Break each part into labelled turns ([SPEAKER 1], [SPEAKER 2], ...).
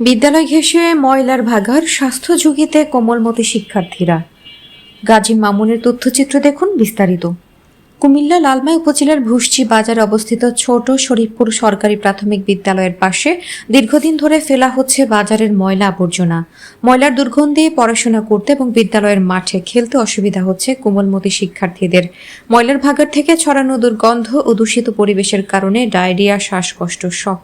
[SPEAKER 1] বিদ্যালয় ঘেঁষে ময়লার ভাগার স্বাস্থ্য ঝুঁকিতে কোমলমতি শিক্ষার্থীরা। গাজী মামুনের তথ্যচিত্র দেখুন বিস্তারিত। কুমিল্লা লালমাই উপজেলার ভুসচি বাজারে অবস্থিত ছোট শরীফপুর সরকারি প্রাথমিক বিদ্যালয়ের পাশে দীর্ঘদিন ধরে ফেলা হচ্ছে বাজারের ময়লা আবর্জনা। ময়লার দুর্গন্ধে পড়াশোনা করতে এবং বিদ্যালয়ের মাঠে খেলতে অসুবিধা হচ্ছে কোমলমতি শিক্ষার্থীদের। ময়লার ভাগার থেকে ছড়ানো দুর্গন্ধ ও দূষিত পরিবেশের কারণে ডায়রিয়া, শ্বাসকষ্ট সহ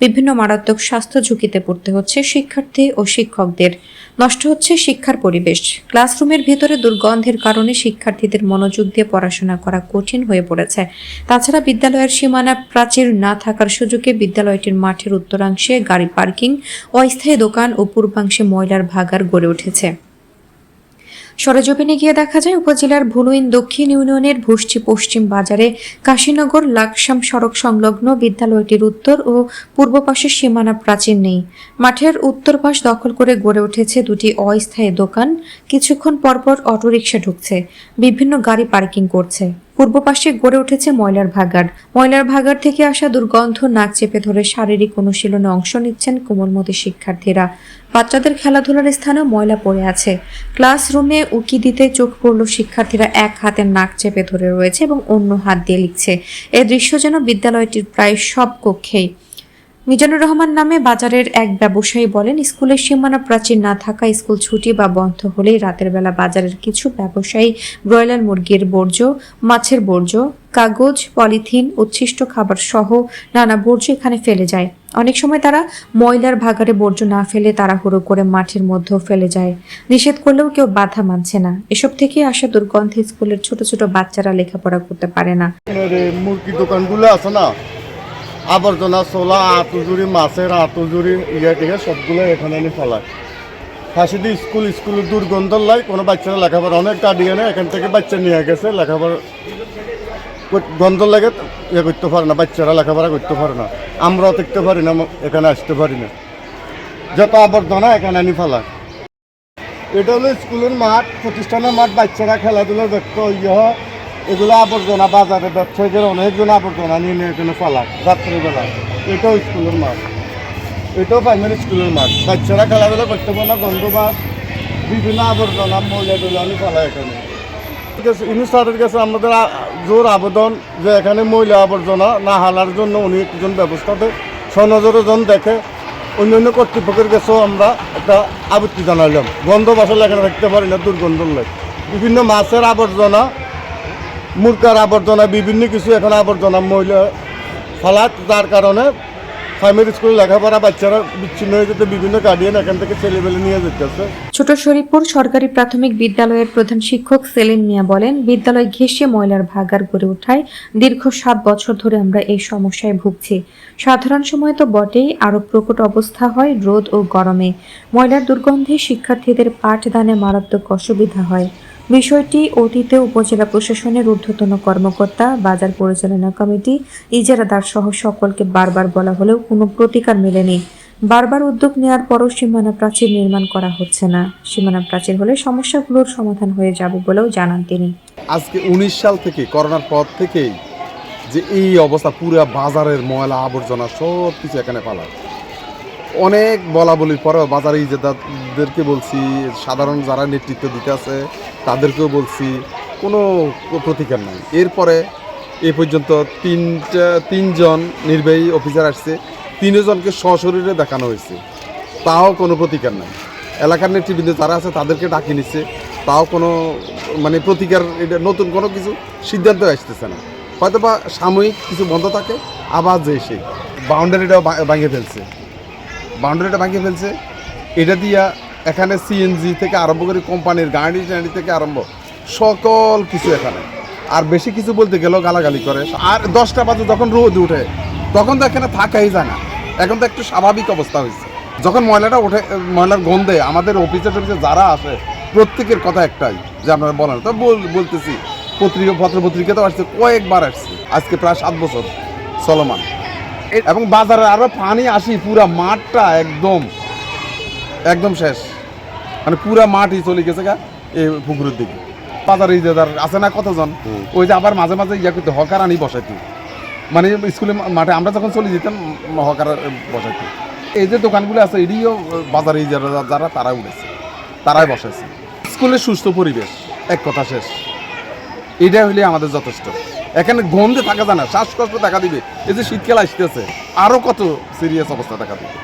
[SPEAKER 1] বিভিন্ন মারাত্মক স্বাস্থ্য ঝুঁকিতে পড়তে হচ্ছে শিক্ষার্থী ও শিক্ষকদের। নষ্ট হচ্ছে শিক্ষার পরিবেশ। ক্লাসরুমের ভেতরে দুর্গন্ধের কারণে শিক্ষার্থীদের মনোযোগ দিয়ে পড়াশোনা করা কঠিন হয়ে পড়েছে। তাছাড়া বিদ্যালয়ের সীমানা প্রাচীর না থাকার সুযোগে বিদ্যালয়টির মাঠের উত্তরাংশে গাড়ি পার্কিং, অস্থায়ী দোকান ও পূর্বাংশে ময়লার ভাগার গড়ে উঠেছে। সরেজমিনে গিয়ে দেখা যায়, উপজেলার ভুলুইন দক্ষিণ ইউনিয়নের ভুষ্টি পশ্চিম বাজারে কাশীনগর লাকসাম সড়ক সংলগ্ন বিদ্যালয়টির উত্তর ও পূর্ব পাশে সীমানা প্রাচীর নেই। মাঠের উত্তর পাশ দখল করে গড়ে উঠেছে দুটি অস্থায়ী দোকান। কিছুক্ষণ পরপর অটোরিকশা ঢুকছে। বিভিন্ন গাড়ি পার্কিং করছে। পূর্ব পাশে গড়ে উঠেছে ময়লার ভাগাড়। ময়লার ভাগাড় থেকে আসা দুর্গন্ধ নাক চেপে ধরে শারীরিক অনুশীলনে অংশ নিচ্ছেন কোমলমতি শিক্ষার্থীরা। বাচ্চাদের খেলাধুলার স্থানে ময়লা পড়ে আছে। ক্লাসরুমে উকি দিতে চোখ পড়ল শিক্ষার্থীরা, এক হাতে নাক চেপে ধরে রয়েছে এবং অন্য হাত দিয়ে লিখছে। এ দৃশ্য যেন বিদ্যালয়টির প্রায় সব কক্ষেই। মিজানুর রহমান নামে বাজারের এক ব্যবসায়ী বলেন, স্কুলের সীমানা প্রাচীর না থাকা স্কুল ছুটি বা বন্ধ হলেই রাতের বেলা বাজারের কিছু ব্যবসায়ী ব্রয়লার, মুরগির বর্জ্য, মাছের বর্জ্য, কাগজ, পলিথিন, উচ্ছিষ্ট খাবার সহ নানা বর্জ্য এখানে ফেলে যায়। অনেক সময় তারা ময়লার ভাগারে বর্জ্য না ফেলে তাড়াহুড়ো করে মাঠের মধ্যেও ফেলে যায়। নিষেধ করলেও কেউ বাধা মানছে না। এসব থেকে আসা দুর্গন্ধে স্কুলের ছোট ছোট বাচ্চারা লেখাপড়া করতে পারে না।
[SPEAKER 2] মুরগি দোকানগুলো আছে না আবর্জনা ছোলা আতুজুরি মাছের আতুজুরি ইয়ে টিকে সবগুলো এখানে এনে ফেলায়। ফাঁসি দিয়ে স্কুল স্কুলের দুর্গন্ধ লাই কোনো বাচ্চারা লেখাপড়া অনেক গার্ডিয়ানে এখান থেকে বাচ্চা নিয়ে গেছে লেখাপড়া গন্ধ লাগে ইয়ে করতে পারে না, বাচ্চারা লেখাপড়া করতে পারে না। আমরাও দেখতে পারি না, এখানে আসতে পারি না। যত আবর্জনা, এখানে আনি ফেলায়। এটা হলো স্কুলের মাঠ, প্রতিষ্ঠানের মাঠ, বাচ্চারা খেলাধুলা দেখতে ইয়ে এগুলো আবর্জনা বাজারে ব্যবসায়ীদের অনেকজন আবর্জনা নিয়ে নিয়ে এখানে ফেলায় রাত্রিবেলা। এটাও স্কুলের মাঠ। এটাও প্রাইমারি স্কুলের মাঠ। বাচ্চারা খেলাধুলা করতে পারে না গন্ধ বা বিভিন্ন আবর্জনা মহিলা টুলানি ফেলায় এখানে। ঠিক আছে ইনি স্যারের কাছে আমাদের জোর আবেদন যে এখানে মহিলা আবর্জনা না হালার জন্য উনি একজন ব্যবস্থাতে সনজরে জন দেখে অন্যান্য কর্তৃপক্ষের কাছেও আমরা একটা আবৃত্তি জানাইলাম। গন্ধ বাসা এখানে রাখতে পারি না, দুর্গন্ধ লাগে বিভিন্ন মাছের আবর্জনা মুরগার আবর্জনা, বিভিন্ন কিছু এখন আবর্জনা মহিলা ফেলাত, যার কারণে প্রাইমারি লেখাপড়া বাচ্চারা বিচ্ছিন্ন হয়ে যেতে, বিভিন্ন গার্ডিয়ান এখান থেকে ছেলেবেলে নিয়ে যেতেছে
[SPEAKER 1] ছোট শরীফপুর সরকারি প্রাথমিক বিদ্যালয়ের প্রধান শিক্ষক সেলিন মিয়া বলেন, বিদ্যালয় ঘেঁষে ময়লার ভাগার গড়ে ওঠায় দীর্ঘ সাত বছর ধরে আমরা এই সমস্যায় ভুগছি। সাধারণ সময় তো বটেই, আরও প্রকট অবস্থা হয় রোদ ও গরমে। ময়লার দুর্গন্ধে শিক্ষার্থীদের পাঠদানে মারাত্মক অসুবিধা হয়। বিষয়টি অতীতে উপজেলা প্রশাসনের ঊর্ধ্বতন কর্মকর্তা, বাজার পরিচালনা কমিটি, ইজারাদার সহ সকলকে বারবার বলা হলেও কোনো প্রতিকার মেলেনি। বারবার উদ্যোগ নেওয়ার পরও সীমানা প্রাচীর নির্মাণ করা হচ্ছে না। সীমানা প্রাচীর হলে সমস্যাগুলোর সমাধান হয়ে যাবে বলেও জানান তিনি।
[SPEAKER 3] আজকে উনিশ সাল থেকে, করোনার পর থেকেই যে এই অবস্থা, পুরো বাজারের ময়লা, আবর্জনা সব কিছু এখানে পালায়। অনেক বলা বলির পরেও বাজারে ইজেদারদেরকে বলছি, সাধারণ যারা নেতৃত্ব দিতে আছে, তাদেরকেও বলছি, কোনো প্রতিকার নাই। এরপরে এ পর্যন্ত তিনটা, তিনজন নির্বাহী অফিসার আসছে, তিনজনকে সশরীরে দেখানো হয়েছে। তাও কোনো প্রতিকার নাই। এলাকার নেতৃবৃন্দ যারা আছে, তাদেরকে ডাকি নিচ্ছে। তাও কোনো মানে প্রতিকার, এটা নতুন কোনো কিছু সিদ্ধান্ত আসতেছে না। হয়তো বা সাময়িক কিছু বন্ধ থাকে, আবার যে সেই বাউন্ডারিটাও ভাঙে ফেলছে। বাউন্ডারিটা ভাঙিয়ে ফেলছে এটা দিয়া এখানে সিএনজি থেকে আরম্ভ করে কোম্পানির গাড়ি টাড়ি থেকে আরম্ভ সকল কিছু এখানে। আর বেশি কিছু বলতে গেলেও গালাগালি করে। আর দশটা বাজে যখন রোদ উঠে তখন তো এখানে থাকাই যায় না। এখন তো একটু স্বাভাবিক অবস্থা হয়েছে। যখন ময়লাটা ওঠে ময়লার গন্ধে আমাদের অফিসে টফিসে যারা আসে প্রত্যেকের কথা একটাই যে আপনারা বলেন। তো বল- বলতেছি পত্রিকা পত্র পত্রিকা তো আসছে কয়েকবার আসছে। আজকে প্রায় সাত বছর চলমান। এবং বাজারে আরও পানি আসি পুরা মাঠটা একদম একদম শেষ। মানে পুরা মাঠই চলে গেছে গা এই পুকুরের দিকে। বাজারে ইজাদার আছে না কতজন? ওই যে আবার মাঝে মাঝে ইয়া করতে হকার আনি বসাইতে। মানে স্কুলে মাঠে আমরা যখন চলে যেতাম হকার বসাইতে। এই যে দোকানগুলো আছে এটিও বাজারে যারা যারা তারা উঠেছে। তারাই বসেছে স্কুলের সুস্থ পরিবেশ এক কথা শেষ। এটা হলে আমাদের যথেষ্ট। এখানে গন্ধে থাকা যায় না শ্বাসকষ্ট দেখা দিবে। এই যে শীতকাল আসতেছে আরও কত সিরিয়াস অবস্থা দেখা দিবে।